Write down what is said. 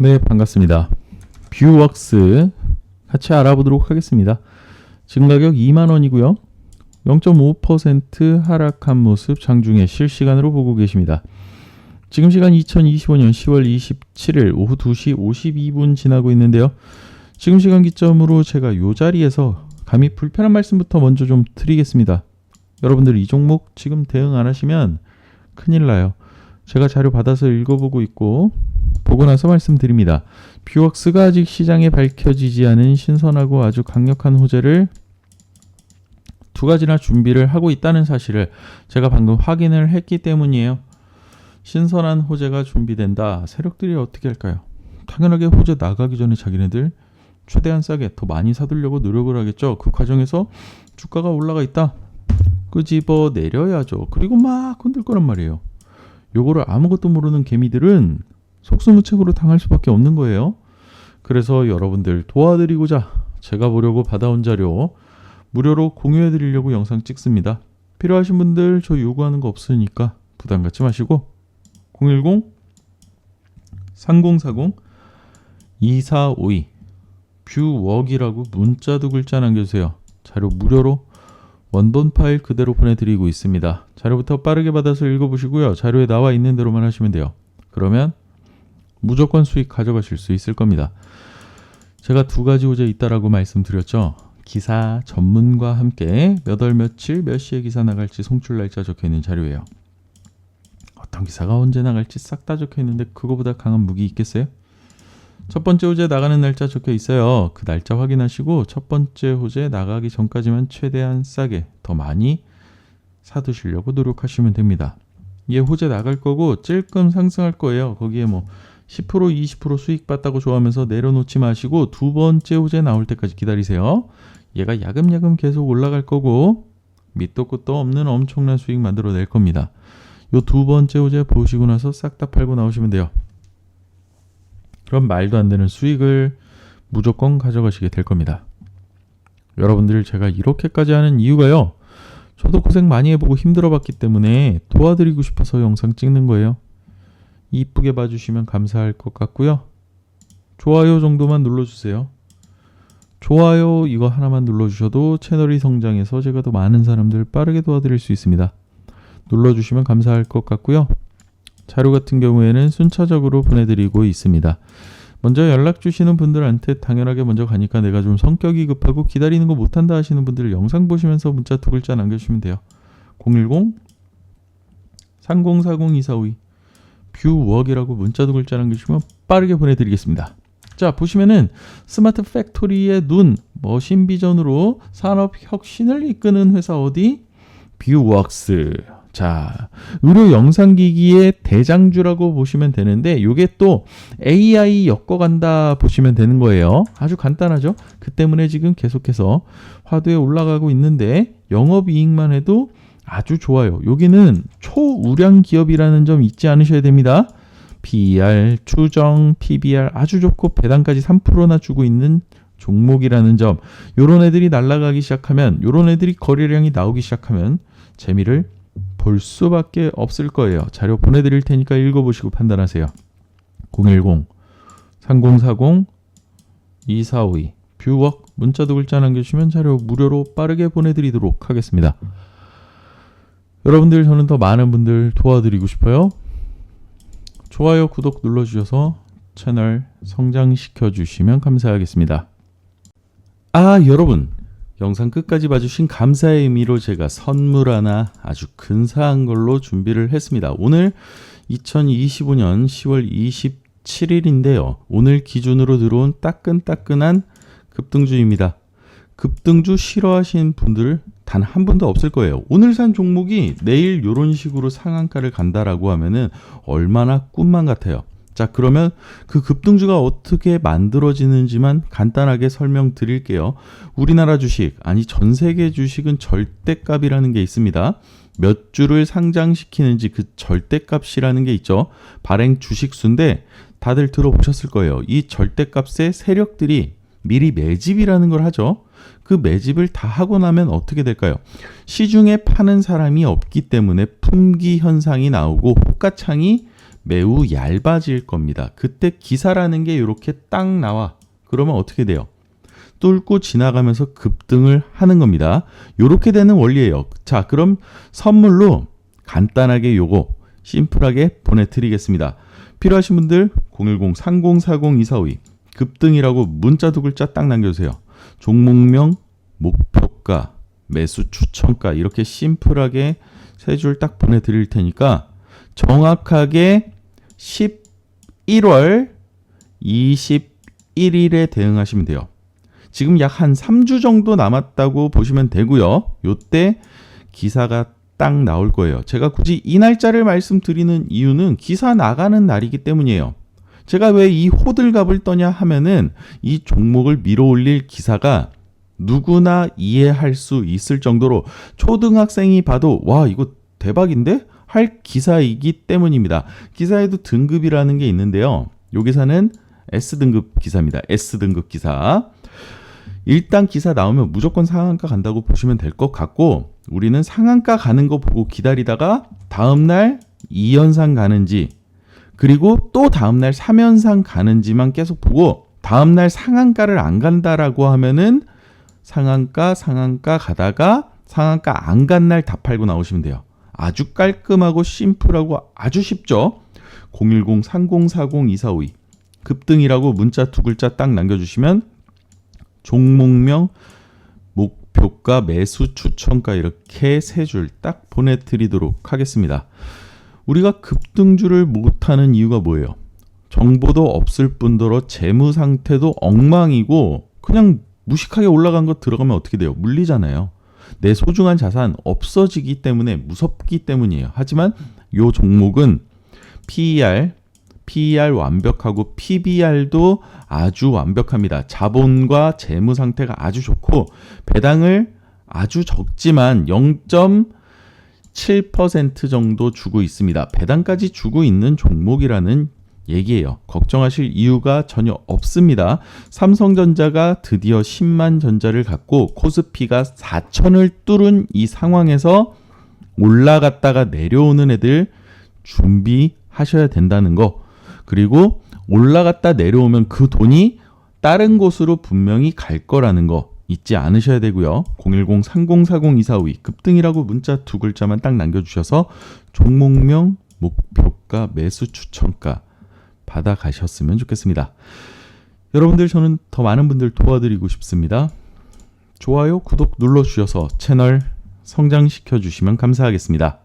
네, 반갑습니다. 뷰웍스 같이 알아보도록 하겠습니다. 지금 가격 2만 원이고요. 0.5% 하락한 모습 장중에 실시간으로 보고 계십니다. 지금 시간 2025년 10월 27일 오후 2시 52분 지나고 있는데요. 지금 시간 기점으로 제가 이 자리에서 감히 불편한 말씀부터 먼저 좀 드리겠습니다. 여러분들 이 종목 지금 대응 안 하시면 큰일 나요. 제가 자료 받아서 읽어보고 있고 보고 나서 말씀드립니다. 뷰웍스가 아직 시장에 밝혀지지 않은 신선하고 아주 강력한 호재를 두 가지나 준비를 하고 있다는 사실을 제가 방금 확인을 했기 때문이에요. 신선한 호재가 준비된다. 세력들이 어떻게 할까요? 당연하게 호재 나가기 전에 자기네들 최대한 싸게 더 많이 사두려고 노력을 하겠죠. 그 과정에서 주가가 올라가 있다. 끄집어 내려야죠. 그리고 막 흔들 거란 말이에요. 요거를 아무것도 모르는 개미들은 속수무책으로 당할 수밖에 없는 거예요. 그래서 여러분들 도와드리고자 제가 보려고 받아온 자료 무료로 공유해 드리려고 영상 찍습니다. 필요하신 분들 저 요구하는 거 없으니까 부담 갖지 마시고 010 3040 2452 뷰웍이라고 문자도 글자 남겨주세요. 자료 무료로 원본 파일 그대로 보내드리고 있습니다. 자료부터 빠르게 받아서 읽어보시고요. 자료에 나와 있는 대로만 하시면 돼요. 그러면 무조건 수익 가져가실 수 있을 겁니다. 제가 두 가지 호재 있다라고 말씀드렸죠. 기사 전문과 함께 몇 월 며칠 몇 시에 기사 나갈지 송출 날짜 적혀 있는 자료예요. 어떤 기사가 언제 나갈지 싹 다 적혀 있는데 그거보다 강한 무기 있겠어요? 첫 번째 호재 나가는 날짜 적혀 있어요. 그 날짜 확인하시고 첫 번째 호재 나가기 전까지만 최대한 싸게 더 많이 사두시려고 노력하시면 됩니다. 얘 호재 나갈 거고 찔끔 상승할 거예요. 거기에 뭐 10% 20% 수익 봤다고 좋아하면서 내려놓지 마시고 두 번째 호재 나올 때까지 기다리세요. 얘가 야금야금 계속 올라갈 거고 밑도 끝도 없는 엄청난 수익 만들어낼 겁니다. 요 두 번째 호재 보시고 나서 싹 다 팔고 나오시면 돼요. 그럼 말도 안 되는 수익을 무조건 가져가시게 될 겁니다. 여러분들 제가 이렇게까지 하는 이유가요. 저도 고생 많이 해보고 힘들어 봤기 때문에 도와드리고 싶어서 영상 찍는 거예요. 이쁘게 봐주시면 감사할 것 같고요. 좋아요 정도만 눌러주세요. 좋아요 이거 하나만 눌러주셔도 채널이 성장해서 제가 더 많은 사람들 빠르게 도와드릴 수 있습니다. 눌러주시면 감사할 것 같고요. 자료 같은 경우에는 순차적으로 보내드리고 있습니다. 먼저 연락 주시는 분들한테 당연하게 먼저 가니까 내가 좀 성격이 급하고 기다리는 거 못한다 하시는 분들 영상 보시면서 문자 두 글자 남겨주시면 돼요. 010 30402452 뷰웍이라고 문자 두 글자 남겨주시면 빠르게 보내드리겠습니다. 자 보시면은 스마트 팩토리의 눈 머신 비전으로 산업 혁신을 이끄는 회사 어디? 뷰웍스. 자, 의료 영상 기기의 대장주라고 보시면 되는데 요게 또 AI 엮어간다 보시면 되는 거예요. 아주 간단하죠. 그 때문에 지금 계속해서 화두에 올라가고 있는데 영업 이익만 해도 아주 좋아요. 여기는 초우량 기업이라는 점 잊지 않으셔야 됩니다. PER, 추정, PBR 아주 좋고 배당까지 3%나 주고 있는 종목이라는 점. 요런 애들이 날아가기 시작하면 요런 애들이 거래량이 나오기 시작하면 재미를 볼 수밖에 없을 거예요. 자료 보내 드릴 테니까 읽어 보시고 판단하세요. 010 3040 2452 뷰웍 문자도 글자 남겨주시면 자료 무료로 빠르게 보내드리도록 하겠습니다. 여러분들 저는 더 많은 분들 도와드리고 싶어요. 좋아요, 구독 눌러주셔서 채널 성장시켜 주시면 감사하겠습니다. 아, 여러분. 영상 끝까지 봐주신 감사의 의미로 제가 선물 하나 아주 근사한 걸로 준비를 했습니다. 오늘 2025년 10월 27일인데요. 오늘 기준으로 들어온 따끈따끈한 급등주입니다. 급등주 싫어하시는 분들 단한 분도 없을 거예요. 오늘 산 종목이 내일 이런 식으로 상한가를 간다라고 하면은 얼마나 꿈만 같아요. 자, 그러면 그 급등주가 어떻게 만들어지는지만 간단하게 설명드릴게요. 우리나라 주식, 아니 전 세계 주식은 절대값이라는 게 있습니다. 몇 주를 상장시키는지 그 절대값이라는 게 있죠. 발행 주식수인데 다들 들어보셨을 거예요. 이 절대값의 세력들이 미리 매집이라는 걸 하죠. 그 매집을 다 하고 나면 어떻게 될까요? 시중에 파는 사람이 없기 때문에 품귀 현상이 나오고 호가창이 매우 얇아질 겁니다. 그때 기사라는 게 이렇게 딱 나와. 그러면 어떻게 돼요? 뚫고 지나가면서 급등을 하는 겁니다. 이렇게 되는 원리예요. 자, 그럼 선물로 간단하게 요거 심플하게 보내드리겠습니다. 필요하신 분들 010-3040-2452 급등이라고 문자 두 글자 딱 남겨주세요. 종목명, 목표가, 매수 추천가 이렇게 심플하게 세 줄 딱 보내드릴 테니까 정확하게 11월 21일에 대응하시면 돼요. 지금 약 한 3주 정도 남았다고 보시면 되고요. 요때 기사가 딱 나올 거예요. 제가 굳이 이 날짜를 말씀드리는 이유는 기사 나가는 날이기 때문이에요. 제가 왜 이 호들갑을 떠냐 하면은 이 종목을 밀어올릴 기사가 누구나 이해할 수 있을 정도로 초등학생이 봐도 와 이거 대박인데 할 기사이기 때문입니다. 기사에도 등급이라는 게 있는데요. 요 기사는 S등급 기사입니다. S등급 기사. 일단 기사 나오면 무조건 상한가 간다고 보시면 될 것 같고 우리는 상한가 가는 거 보고 기다리다가 다음날 2연상 가는지 그리고 또 다음날 3연상 가는지만 계속 보고 다음날 상한가를 안 간다라고 하면은 상한가 상한가 가다가 상한가 안 간 날 다 팔고 나오시면 돼요. 아주 깔끔하고 심플하고 아주 쉽죠. 010-3040-2452 급등이라고 문자 두 글자 딱 남겨주시면 종목명, 목표가, 매수 추천가 이렇게 세 줄 딱 보내드리도록 하겠습니다. 우리가 급등주를 못하는 이유가 뭐예요? 정보도 없을 뿐더러 재무 상태도 엉망이고 그냥 무식하게 올라간 거 들어가면 어떻게 돼요? 물리잖아요. 내 소중한 자산 없어지기 때문에 무섭기 때문이에요. 하지만 요 종목은 PER, PER 완벽하고 PBR도 아주 완벽합니다. 자본과 재무 상태가 아주 좋고 배당을 아주 적지만 0.7% 정도 주고 있습니다. 배당까지 주고 있는 종목이라는 얘기예요. 걱정하실 이유가 전혀 없습니다. 삼성전자가 드디어 10만 전자를 갖고 코스피가 4천을 뚫은 이 상황에서 올라갔다가 내려오는 애들 준비하셔야 된다는 거. 그리고 올라갔다 내려오면 그 돈이 다른 곳으로 분명히 갈 거라는 거 잊지 않으셔야 되고요. 010-3040-2452 급등이라고 문자 두 글자만 딱 남겨주셔서 종목명, 목표가, 매수 추천가 받아가셨으면 좋겠습니다. 여러분들 저는 더 많은 분들 도와드리고 싶습니다. 좋아요, 구독 눌러주셔서 채널 성장시켜 주시면 감사하겠습니다.